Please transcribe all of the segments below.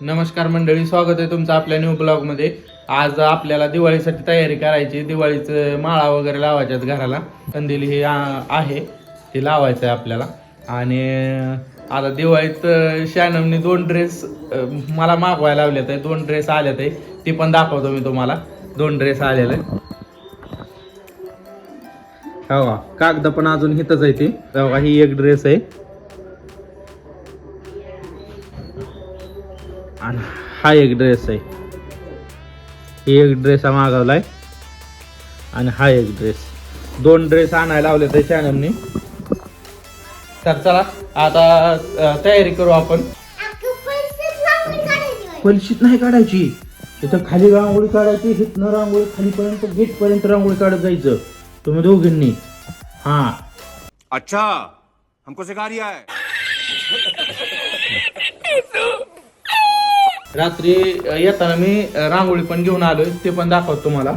नमस्कार मंडळी स्वागत आहे तुमचं आपल्या न्यू ब्लॉगमध्ये आज आपल्याला दिवाळीसाठी तयारी करायची. दिवाळीचं माळा वगैरे लावायच्यात घराला. कंदील हे आहे. ते लावायचं आहे आपल्याला. आणि आता दिवाळीत शॅनमने दोन ड्रेस मला मागवायला लावलेत आहे. दोन ड्रेस आल्यात आहे. ती पण दाखवतो मी तुम्हाला. दोन ड्रेस आलेले हो कागद पण अजून हिथंच आहे ती. हो ही एक ड्रेस आहे. आणि हा एक ड्रेस आहे. ही एक ड्रेस हा मागवलाय. आणि हा एक ड्रेस दोन ड्रेस आणायला लावले ते चॅनलनी तर चला आता तयारी करू आपण. पलशीत नाही काढायची. तिथं खाली रांगोळी काढायची हिथनं रांगोळी खालीपर्यंत गेट पर्यंत रांगोळी काढत जायचं. तुम्ही दोघींनी. हा. अच्छा हमको सिखा रिया है. रात्री येताना मी रांगोळी पण घेऊन आलोय ते पण दाखवतो तुम्हाला.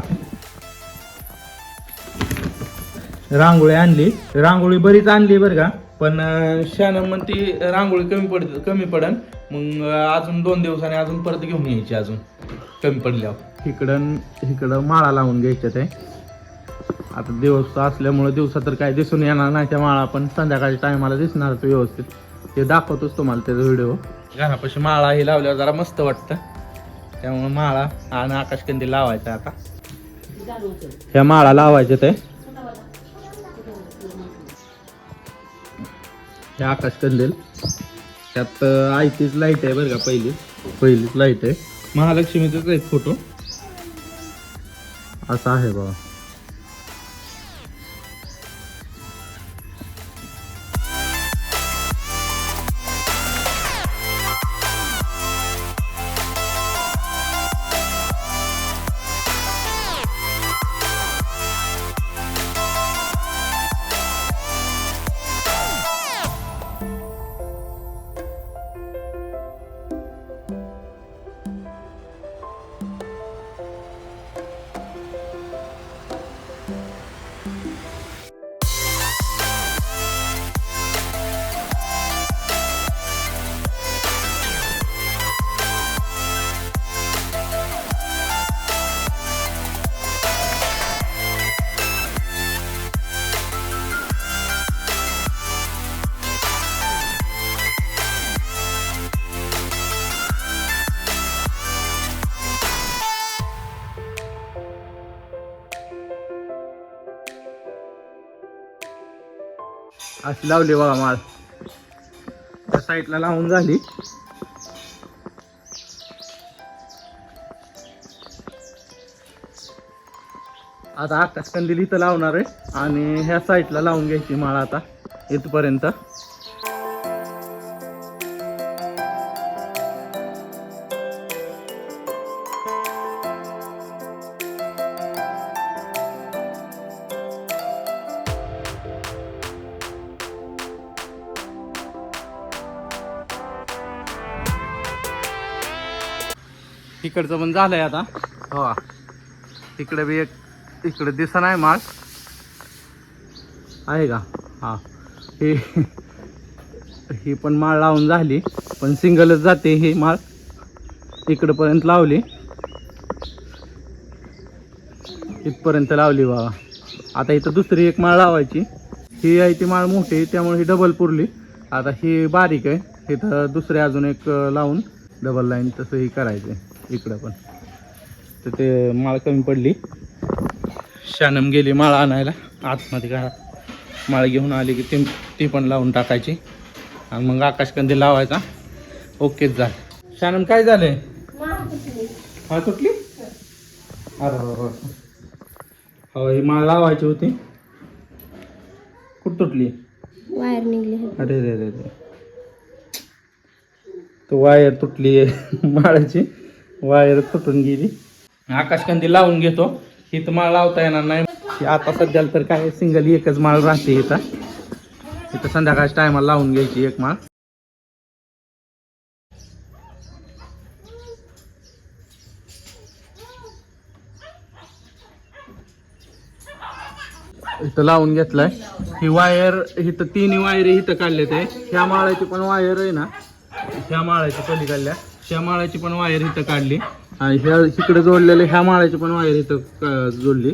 रांगोळी आणली. रांगोळी बरीच आणली बरं का पण शान म्हणती रांगोळी कमी पड कमी पडन. मग अजून दोन दिवसाने अजून परत घेऊन यायची अजून कमी पडल्यावर. इकडं इकडं माळा लावून घ्यायच्या ते आता दिवस असल्यामुळे दिवसा तर काय दिसून येणार नाही त्या माळा पण संध्याकाळच्या टायमाला दिसणार तो व्यवस्थित. ते दाखवतोच तुम्हाला त्याचा व्हिडिओ घरापाशी माळा हे लावल्यावर जरा मस्त वाटतं. त्यामुळे माळा आणि आकाशकंदी लावायचा आता. ह्या माळा लावायचे ते. हे आकाशकंदील त्यात आयतीच लाइट आहे बरं का पहिली. पहिलीच लाइट आहे. महालक्ष्मीचाच एक फोटो असा आहे बाबा. अशी लावली बघा माळ. त्या साईडला लावून झाली. आता आकाश कंदील इथं लावणार आहे आणि ह्या साईडला लावून घ्यायची माळ आता इथपर्यंत. इकडचं पण झालंय आता. हो. इकडे बी एक इकडे दिसा नाही माळ आहे का? हा. ही ही पण माळ लावून झाली. पण सिंगलच जाते ही माळ. इकडपर्यंत लावली. इथपर्यंत लावली बाबा. आता इथं दुसरी एक माळ लावायची. ही आहे ती माळ मोठी त्यामुळे ही डबल पुरली. आता ही बारीक आहे. इथं दुसरे अजून एक लावून डबल लाईन तसं ही करायचं आहे इकडं पण. तर ते माळ कमी पडली. शानम गेली माळ आणायला. आतमध्ये का माळ घेऊन आली की ती ती पण लावून टाकायची. आणि मग आकाशकंदी लावायचा. ओकेच झालं. शानम काय झालंय? हा तुटली अरे हो हो हो ही माळ लावायची होती. कुठं तुटली? वायर निघली अरे रे रे रे. तो वायर तुटली माळाची. वायर तुटून गेली. आकाशकंदी लावून घेतो. ही तर माळ लावता येणार नाही. आता सध्याला तर काय सिंगल एकच माळ राहते इथं. इथं संध्याकाळच्या टायमाला लावून घ्यायची एक माळ. इथं लावून घेतलाय. ही वायर इथं तिन्ही वायर इथं काढले ते. ह्या माळाची पण वायर आहे ना. ह्या माळाची पलीकडल्या त्या माळाची पण वायर इथं काढली. आणि ह्या इकडे जोडलेले ह्या माळाची पण वायर इथं जोडली.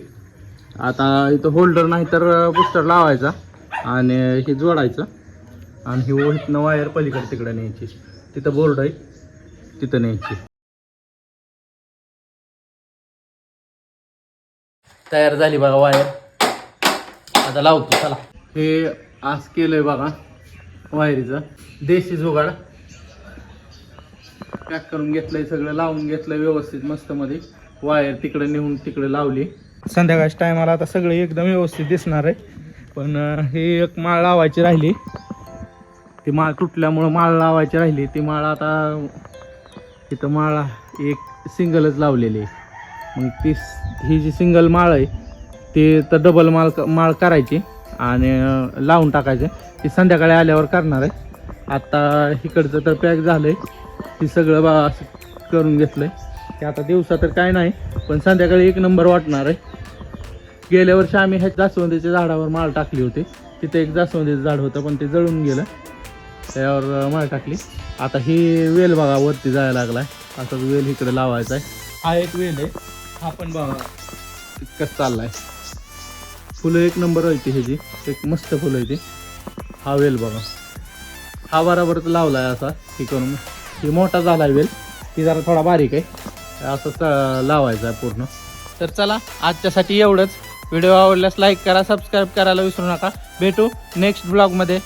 आता इथं होल्डर नाही तर बुस्टर लावायचा आणि हे जोडायचं. आणि ही इथनं वायर पलीकडे तिकडे न्यायची. तिथं बोर्ड आहे तिथं न्यायची. तयार झाली बघा वायर. आता लावतो चला. हे आज केलंय बघा वायरीचं. देशी जुगाड. पॅक करून घेतलंय सगळं लावून घेतलंय व्यवस्थित मस्त मध्ये वायर तिकडे नेऊन तिकडे लावली. संध्याकाळच्या टायमाला आता सगळं एकदम व्यवस्थित दिसणार आहे. पण हे एक माळ लावायची राहिली. ती माळ तुटल्यामुळं माळ लावायची राहिली. ती माळ आता तिथं माळ एक सिंगलच लावलेली आहे. मग ती ही जी सिंगल माळ आहे ती तर डबल माळ माळ करायची आणि लावून टाकायचे. ती संध्याकाळी आल्यावर करणार आहे. आता इकडचं तर पॅक झालं आहे हे सगळं बा असं करून घेतलंय. ते आता दिवसा तर काय नाही पण संध्याकाळी एक नंबर वाटणार आहे. गेल्या वर्षी आम्ही ह्या जास्वंदीच्या झाडावर माळ टाकली होती. तिथे एक जास्वंदीचं झाड होतं पण ते जळून गेलं. त्यावर माळ टाकली. आता ही वेल बघा वरती जायला लागलाय. असाच वेल इकडे लावायचा आहे. हा एक वेल आहे. हा पण बघा कसं चाललाय. फुलं एक नंबर होती ह्याची. एक मस्त फुलं आहे ती हा वेल बघा. हा बराबर लावलाय असा. हे करून ही मोठा झाला वेल. ती जरा थोडा बारीक आहे. असं लावायचं लावायचा आहे पूर्ण. तर चला आजच्यासाठी एवढंच. व्हिडिओ आवडल्यास लाईक करा सबस्क्राईब करायला विसरू नका. भेटू नेक्स्ट ब्लॉगमध्ये